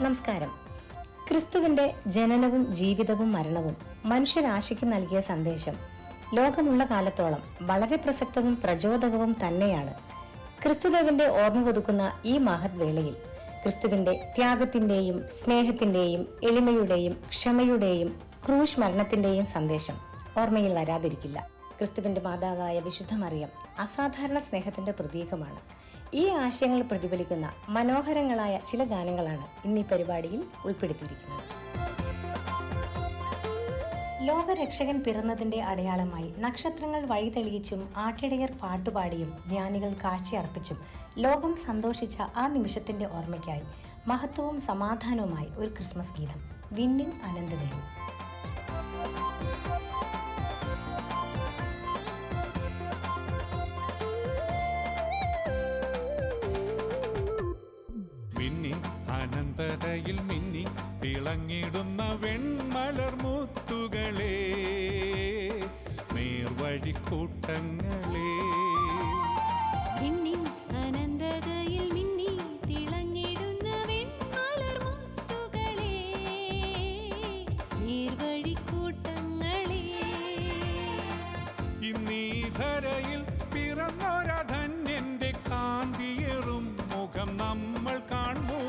നമസ്കാരം. ക്രിസ്തുവിന്റെ ജനനവും ജീവിതവും മരണവും മനുഷ്യരാശിക്ക് നൽകിയ സന്ദേശം. ലോകമുള്ള കാലത്തോളം വളരെ പ്രസക്തവും പ്രചോദകവും തന്നെയാണ്. ക്രിസ്തുദേവന്റെ ഓർമ്മ പുതുക്കുന്ന ഈ മഹത് വേളയിൽ ക്രിസ്തുവിന്റെ ത്യാഗത്തിന്റെയും സ്നേഹത്തിന്റെയും എളിമയുടെയും ക്ഷമയുടെയും ക്രൂശ് മരണത്തിന്റെയും സന്ദേശം ഓർമ്മയിൽ വരാതിരിക്കില്ല. ക്രിസ്തുവിന്റെ മാതാവായ വിശുദ്ധമറിയം അസാധാരണ സ്നേഹത്തിന്റെ പ്രതീകമാണ്. ഈ ആശയങ്ങൾ പ്രതിഫലിക്കുന്ന മനോഹരങ്ങളായ ചില ഗാനങ്ങളാണ് ഇന്ന് ഈ പരിപാടിയിൽ ഉൾപ്പെടുത്തിയിരിക്കുന്നത്. ലോകരക്ഷകൻ പിറന്നതിന്റെ അടയാളമായി നക്ഷത്രങ്ങൾ വഴിതെളിയിച്ചും ആട്ടിടയർ പാട്ടുപാടിയും ജ്ഞാനികൾ കാഴ്ചയർപ്പിച്ചും ലോകം സന്തോഷിച്ച ആ നിമിഷത്തിന്റെ ഓർമ്മയ്ക്കായി മഹത്വവും സമാധാനവുമായി ഒരു ക്രിസ്മസ് ഗീതം വിണ്ണിൻ അനന്തതയും. വിണ്ണിൻ അനന്തതയിൽ മിന്നി തിളങ്ങിടുന്ന നേർവഴിക്കൂട്ടങ്ങളേ. ഇന്നീ ധരയിൽ പിറന്നൊരധന്യന്റെ കാന്തിയേറും മുഖം നമ്മൾ കാണൂ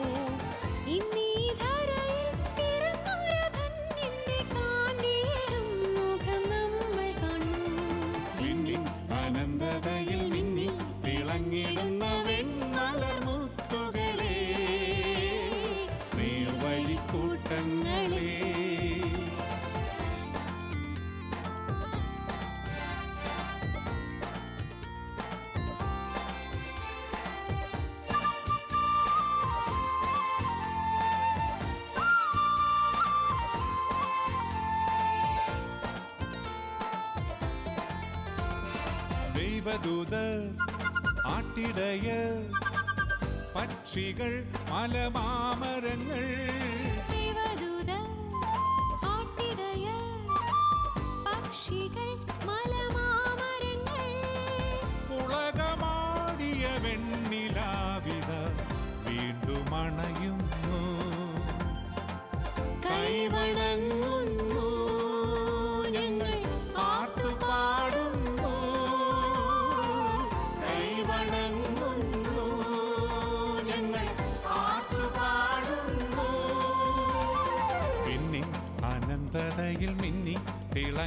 പക്ഷികൾ മലമാമരങ്ങൾ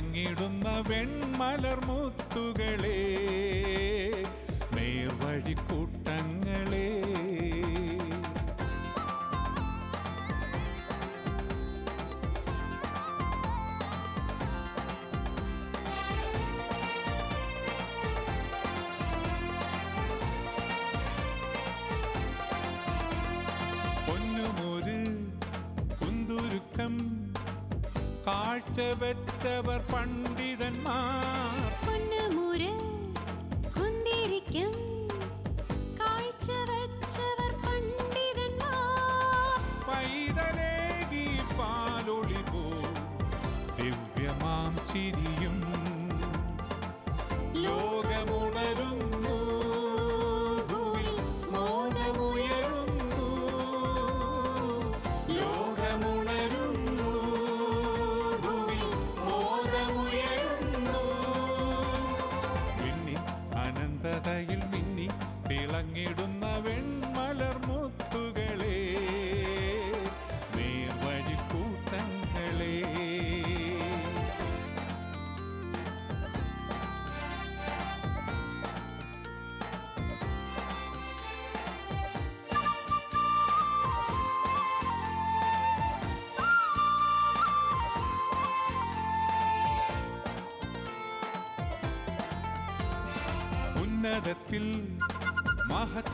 തിളങ്ങിടുന്ന വെൺമലർ பச்ச வெச்சவர் பண்டிதன் மா തിളങ്ങിടുന്ന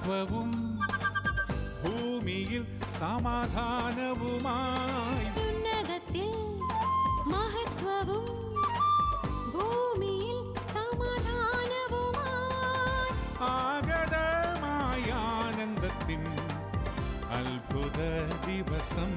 മഹത്വവും ഭൂമിയിൽ സമാധാനവുമായി. ഉന്നതത്തിൽ മഹത്വവും ഭൂമിയിൽ സമാധാനവുമായി. ആഗതമായ ആനന്ദത്തിൻ അത്ഭുത ദിവസം.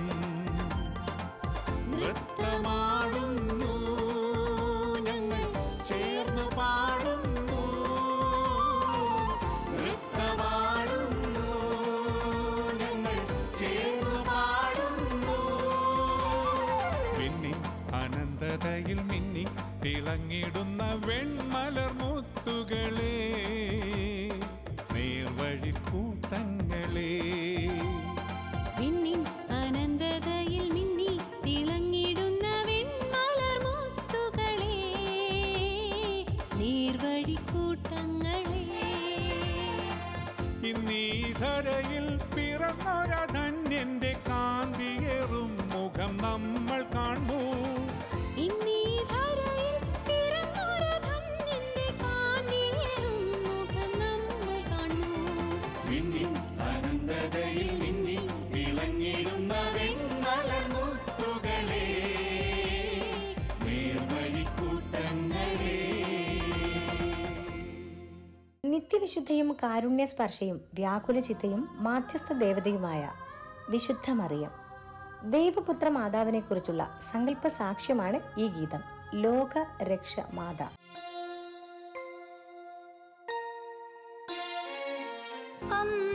കരുണയും കാരുണ്യസ്പർശയും വ്യാകുലചിത്തയും മാധ്യസ്ഥ ദേവതയുമായ വിശുദ്ധ മറിയം ദൈവപുത്ര മാതാവിനെക്കുറിച്ചുള്ള സങ്കല്പ സാക്ഷ്യമാണ് ഈ ഗീതം. ലോക രക്ഷ മാതാ um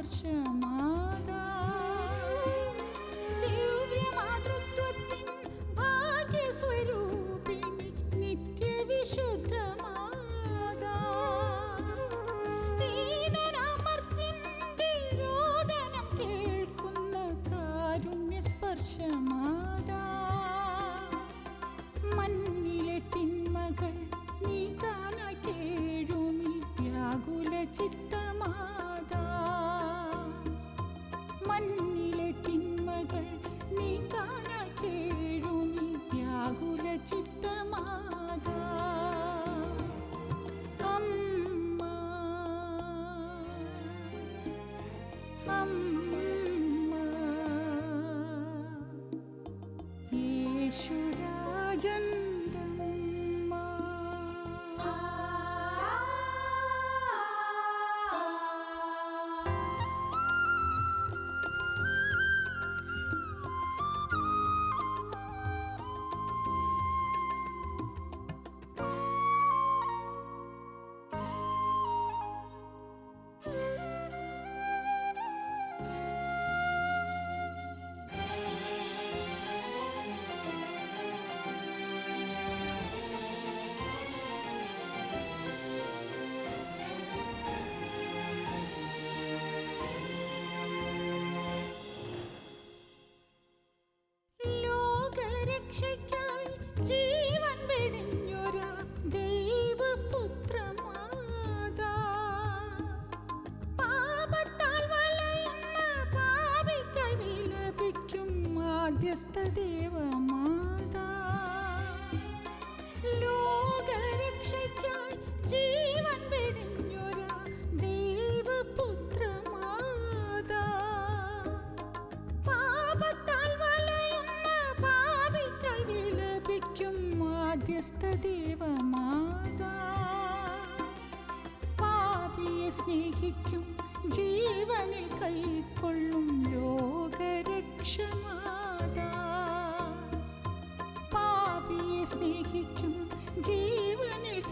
karşıma.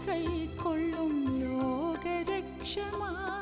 കൈക്കൊള്ളും ലോകരക്ഷമാതാ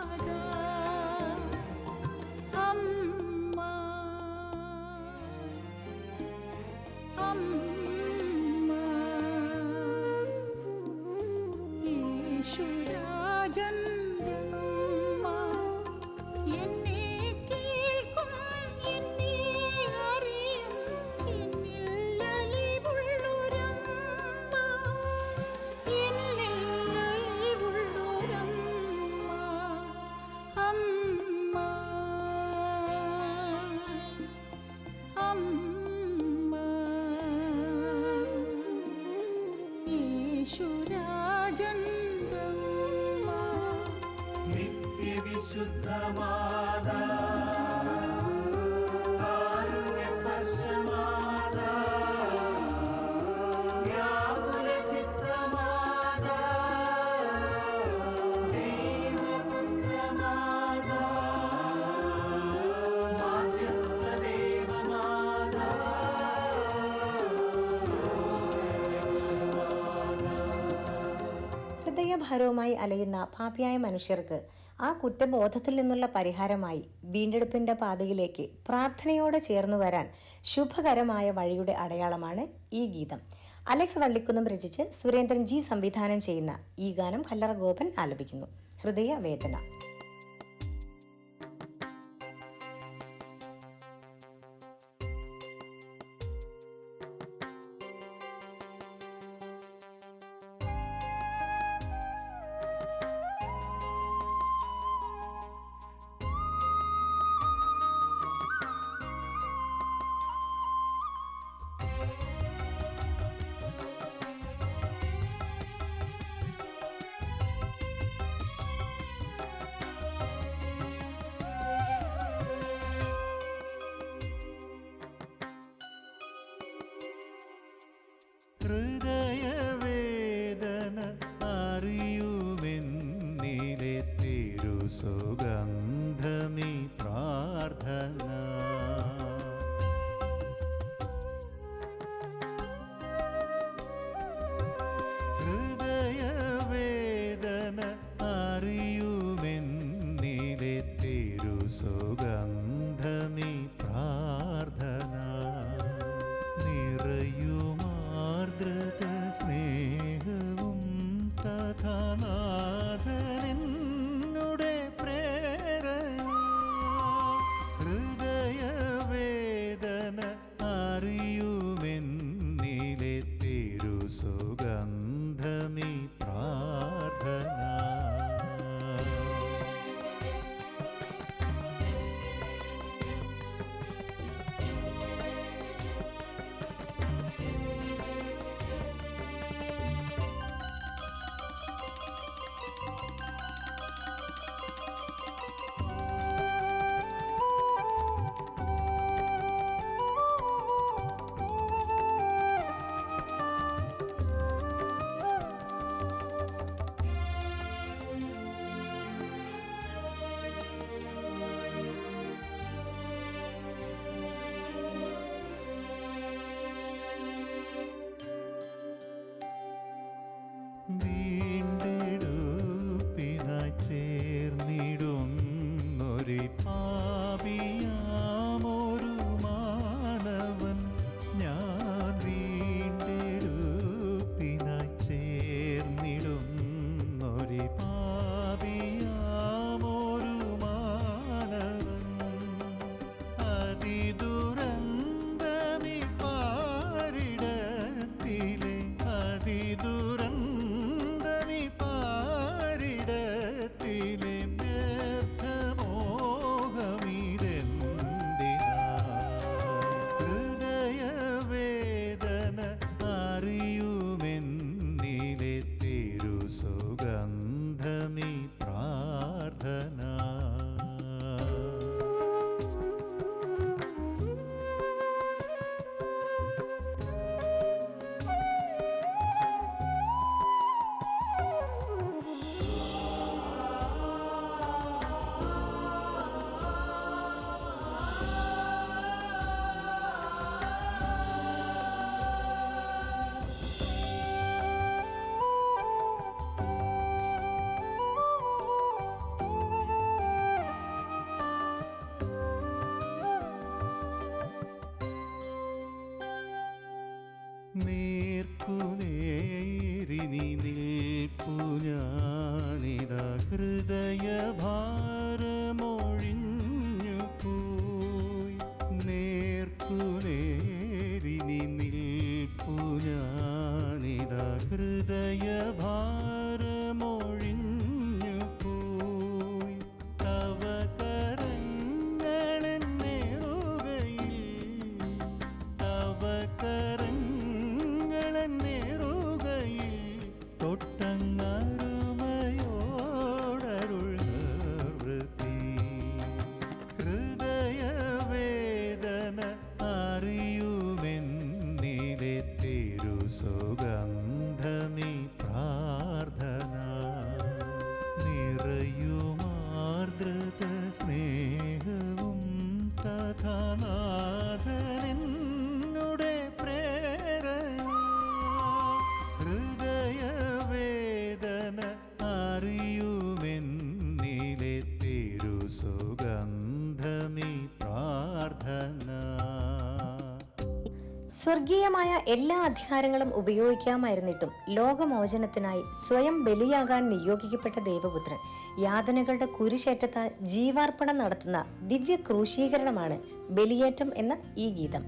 നിത്യവിശുദ്ധമാതാ കാരുണ്യസ്പർശമാതാ വ്യാകുലചിത്തമാതാ ദൈവപുത്രമാതാ മാധ്യസ്ഥദേവമാതാ ഹൃദയഭാരവുമായി അലയുന്ന പാപിയായ മനുഷ്യർക്ക് ആ കുറ്റബോധത്തിൽ നിന്നുള്ള പരിഹാരമായി വീണ്ടെടുപ്പിന്റെ പാതയിലേക്ക് പ്രാർത്ഥനയോടെ ചേർന്നു വരാൻ ശുഭകരമായ വഴിയുടെ അടയാളമാണ് ഈ ഗീതം. അലക്സ് വള്ളിക്കുന്നും രചിച്ച് സുരേന്ദ്രൻ ജി സംവിധാനം ചെയ്യുന്ന ഈ ഗാനം കല്ലറ ഗോപൻ ആലപിക്കുന്നു through the സ്വർഗീയമായ എല്ലാ അധികാരങ്ങളും ഉപയോഗിക്കാമായിരുന്നിട്ടും ലോകമോചനത്തിനായി സ്വയം ബലിയാകാൻ നിയോഗിക്കപ്പെട്ട ദേവപുത്രൻ യാതനകളുടെ കുരിശേറ്റത്താൽ ജീവാർപ്പണം നടത്തുന്ന ദിവ്യ ക്രൂശീകരണമാണ് ബലിയേറ്റം എന്ന ഈ ഗീതം.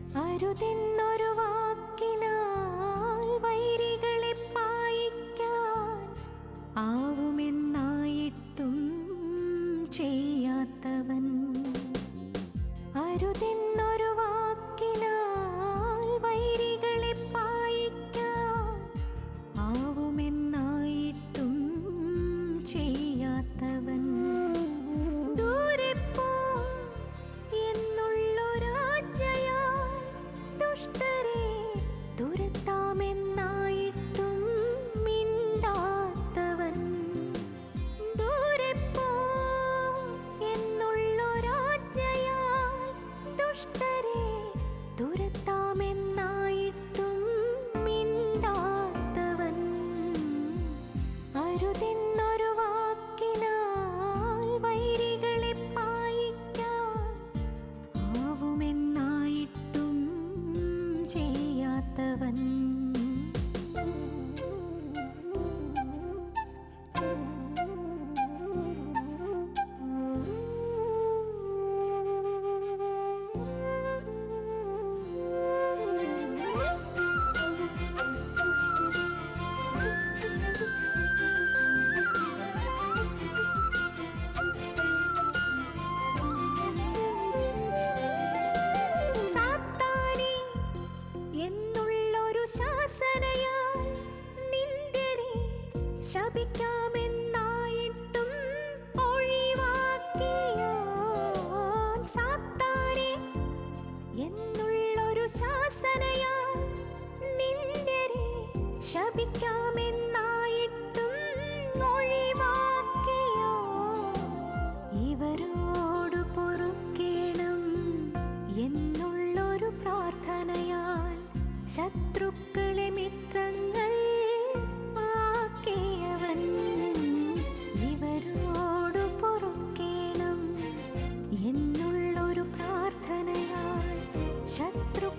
ശത്രു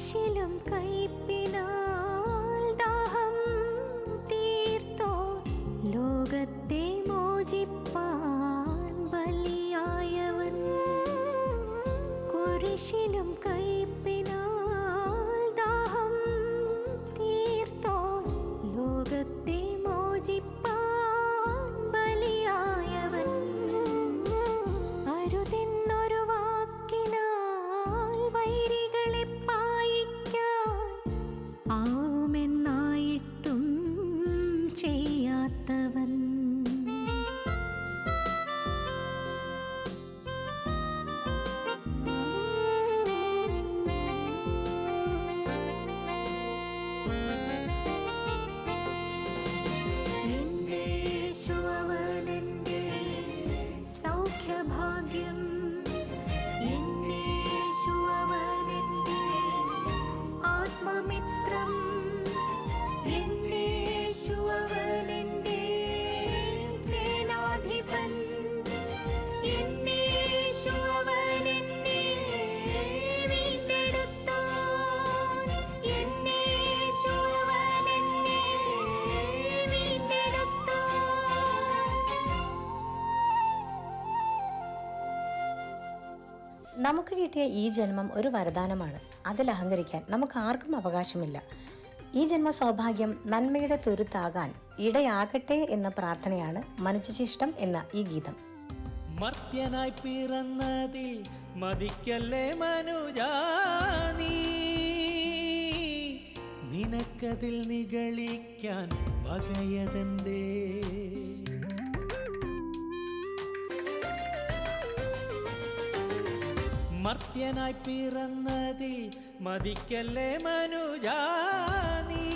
আসিল കിട്ടിയ ഈ ജന്മം ഒരു വരദാനമാണ്. അതിൽ അഹങ്കരിക്കാൻ നമുക്ക് ആർക്കും അവകാശമില്ല. ഈ ജന്മ സൗഭാഗ്യം നന്മയുടെ തുരുത്താകാൻ ഇടയാകട്ടെ എന്ന പ്രാർത്ഥനയാണ് മനുഷ്യശിഷ്ടം എന്ന ഈ ഗീതം. മർത്യനായി പിറന്നതിൽ മതിക്കല്ലേ മനുജാനീ നിനക്കതിൽ നിഗളിക്കാൻ വകയതെന്തേ? മർത്യനായി പിറന്നതി മതിക്കല്ലേ മനുജാനീ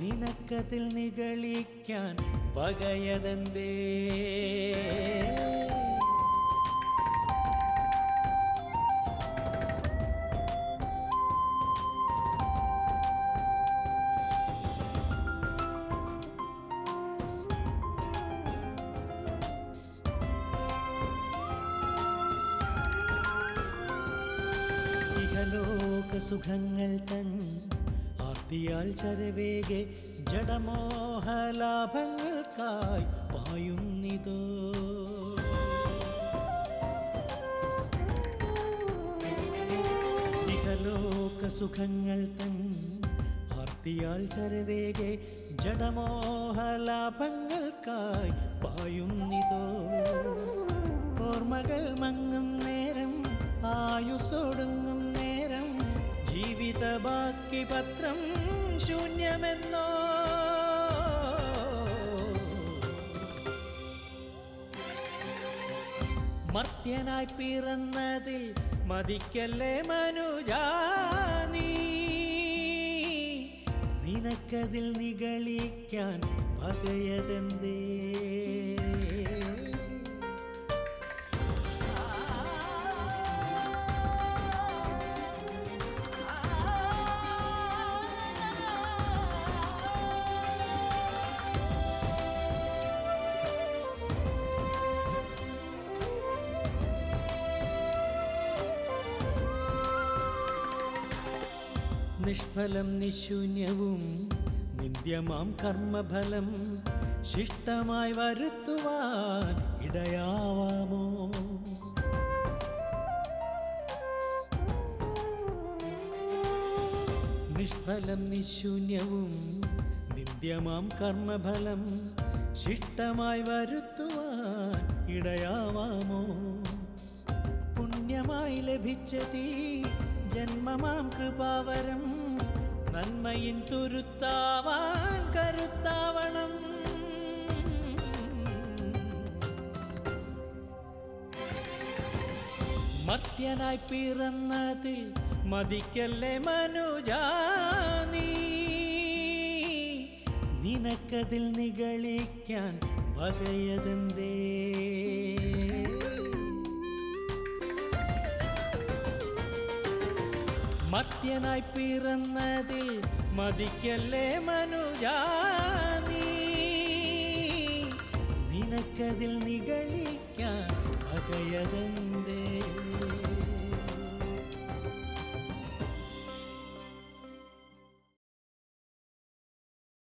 നിനക്കതിൽ നിഗളിക്കാൻ പകയതെന്തേ? സുഖങ്ങൾ തൻ ആർത്തിയാൽ ചരവേകെ ജഡമോഹലാഭങ്ങൾക്കായി പായുന്നിതോ. ഇഹലോക സുഖങ്ങൾ തൻ ആർത്തിയാൽ ചരവേകെ ജഡമോഹലാഭങ്ങൾക്കായി പായുന്നിതോ. ഓർമ്മകൾ മങ്ങും നേരം ആയുസൊടുങ്ങും ജീവിത ബാക്കി പത്രം ശൂന്യമെന്നോ? മർത്യനായി പിറന്നതിൽ മതിക്കല്ലേ മനുജാനീ നിനക്കതിൽ നിഗളിക്കാൻ പകയതെന്തേ നിഷ്ഫലം നിശൂന്യവും നിന്ദ്യമാം കർമ്മഫലം ശിഷ്ടമായി വരുത്തുവാൻ ഇടയാവാമോ? നിഷ്ഫലം നിശൂന്യവും നിന്ദ്യമാം കർമ്മഫലം ശിഷ്ടമായി വരുത്തുവാൻ ഇടയാവാമോ? പുണ്യമായി ലഭിച്ചതീ ജന്മമാം കൃപാവരം. നന്മയിൻ തുരുത്താവാൻ കരുത്താവണം. മർത്യനായി പിറന്നതിൽ മതിക്കല്ലേ മനുജാനീ? നിനക്കതിൽ നിഗളിക്കാൻ വകയതെന്തേ? മർത്യനായി പിറന്നതിൽ മതിക്കല്ലേ മനുജാനീ നിനക്കതിൽ നിഗളിക്കാൻ വകയതെന്തേ